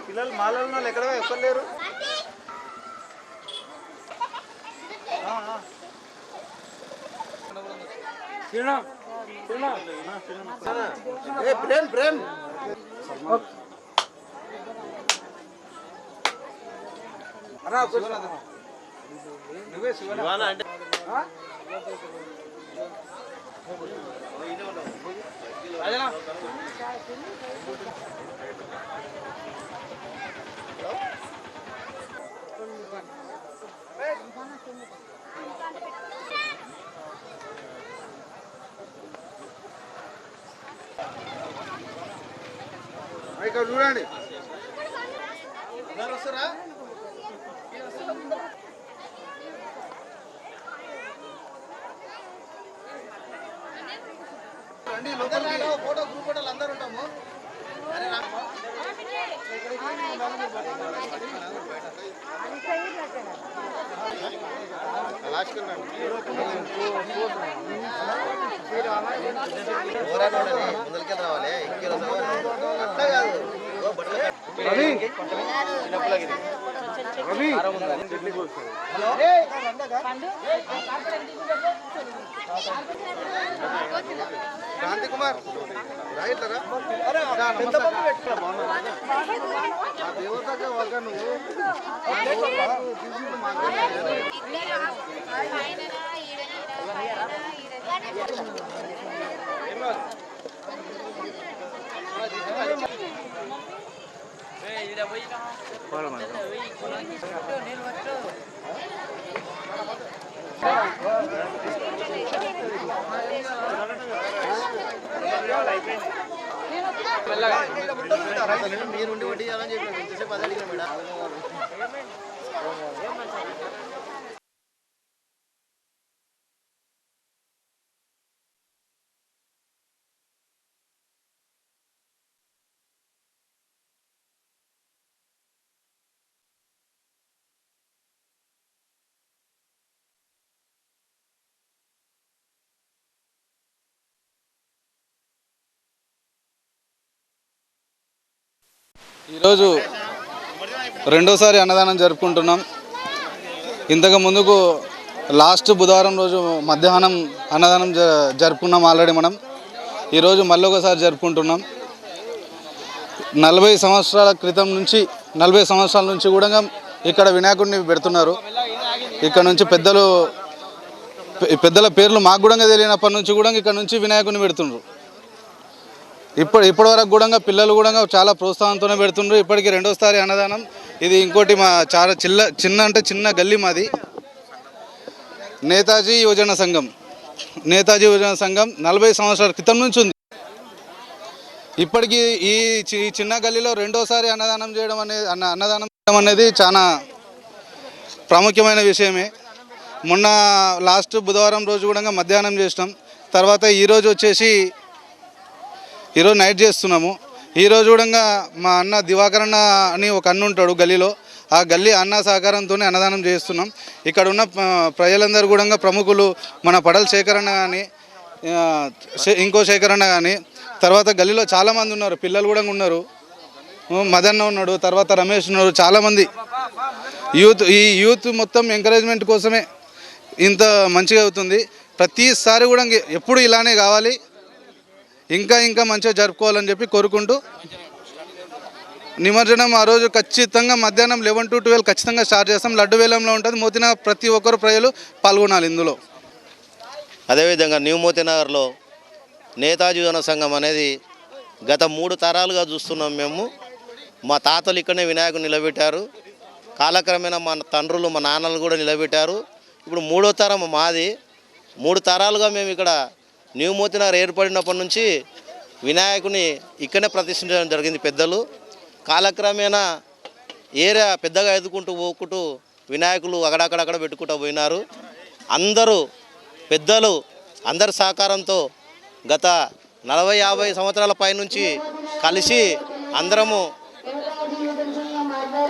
పిల్లలు మాలలో ఎక్కడ ఎక్కడ లేరు? ప్రేమ్ ప్రేమ్. నువ్వే శివనా అంటే రాజనా ఇక్కడ చూడండి. వస్తారా? రండి లోపలికి ఫోటో గ్రూప్ ఫోటోలు అందరూ ఉంటాము. రావాలి. అట్లా కాదు రవి. రవి. క్రాంతి కుమార్ రాయిట్లరా దేవతగా ఒక నువ్వు? మీరుండి వడ్డీ చేయాలని చెప్పి ఎంతసేపు అదే అడిగిన మేడం ఈరోజు రెండోసారి అన్నదానం జరుపుకుంటున్నాం. ఇంతకు ముందుకు లాస్ట్ బుధవారం రోజు మధ్యాహ్నం అన్నదానం జ జరుపుకున్నాం ఆల్రెడీ మనం. ఈరోజు మళ్ళీ ఒకసారి జరుపుకుంటున్నాం. నలభై సంవత్సరాల క్రితం నుంచి నలభై సంవత్సరాల నుంచి కూడా ఇక్కడ వినాయకుడిని పెడుతున్నారు. ఇక్కడ నుంచి పెద్దలు పెద్దల పేర్లు మాకు కూడా తెలియనప్పటి నుంచి కూడా ఇక్కడ నుంచి వినాయకుడిని పెడుతుండ్రు. ఇప్పుడు ఇప్పటి వరకు కూడా పిల్లలు కూడా చాలా ప్రోత్సాహంతోనే పెడుతుండ్రు. ఇప్పటికి రెండోసారి అన్నదానం. ఇది ఇంకోటి మా చాలా చిన్న చిన్న అంటే చిన్న గల్లీ మాది. నేతాజీ యువజన సంఘం. నేతాజీ యువజన సంఘం నలభై సంవత్సరాల క్రితం నుంచి ఉంది. ఇప్పటికీ ఈ చి- ఈ చిన్న గల్లీలో రెండోసారి అన్నదానం చేయడం అనేది అన్న అన్నదానం చేయడం అనేది చాలా ప్రాముఖ్యమైన విషయమే. మొన్న లాస్ట్ బుధవారం రోజు కూడా మధ్యాహ్నం చేసినాం. తర్వాత ఈరోజు వచ్చేసి ఈరోజు నైట్ చేస్తున్నాము. ఈరోజు కూడా మా అన్న దివాకరన్న అని ఒక అన్న ఉంటాడు గల్లీలో. ఆ గల్లీ అన్న సహకారంతోనే అన్నదానం చేస్తున్నాం. ఇక్కడ ఉన్న ప్రజలందరూ కూడా ప్రముఖులు మన పడల సేకరణ కానీ ఇంకో సేకరణ కానీ తర్వాత గల్లీలో చాలామంది ఉన్నారు. పిల్లలు కూడా ఉన్నారు. మదన్న ఉన్నాడు తర్వాత రమేష్ ఉన్నాడు చాలామంది. యూత్ ఈ యూత్ మొత్తం ఎంకరేజ్మెంట్ కోసమే ఇంత మంచిగా అవుతుంది. ప్రతిసారి కూడా ఎప్పుడు ఇలానే కావాలి. ఇంకా ఇంకా మంచిగా జరుపుకోవాలని చెప్పి కోరుకుంటూ నిమజ్జనం ఆ రోజు ఖచ్చితంగా మధ్యాహ్నం లెవెన్ టు ట్వెల్వ్ ఖచ్చితంగా స్టార్ట్ చేస్తాం. లడ్డు వేలంలో ఉంటుంది. మోతిన ప్రతి ఒక్కరు ప్రజలు పాల్గొనాలి ఇందులో. అదేవిధంగా న్యూ మోతీనగర్లో నేతాజీ యువన సంఘం అనేది గత మూడు తరాలుగా చూస్తున్నాం మేము. మా తాతలు ఇక్కడనే వినాయకుడు నిలబెట్టారు. కాలక్రమేణా మా తండ్రులు మా నాన్నలు కూడా నిలబెట్టారు. ఇప్పుడు మూడో తరం మాది. మూడు తరాలుగా మేము ఇక్కడ న్యూ మోతీనగర్ ఏర్పడినప్పటి నుంచి వినాయకుని ఇక్కడనే ప్రతిష్ఠించడం జరిగింది పెద్దలు. కాలక్రమేణా ఏరియా పెద్దగా ఎదుకుంటూ పోకుంటూ వినాయకులు అక్కడక్కడక్కడ పెట్టుకుంటూ పోయినారు. అందరూ పెద్దలు అందరి సహకారంతో గత నలభై యాభై సంవత్సరాల పైనుంచి కలిసి అందరము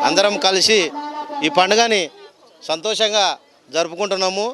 అందరం కలిసి ఈ పండుగని సంతోషంగా జరుపుకుంటున్నాము.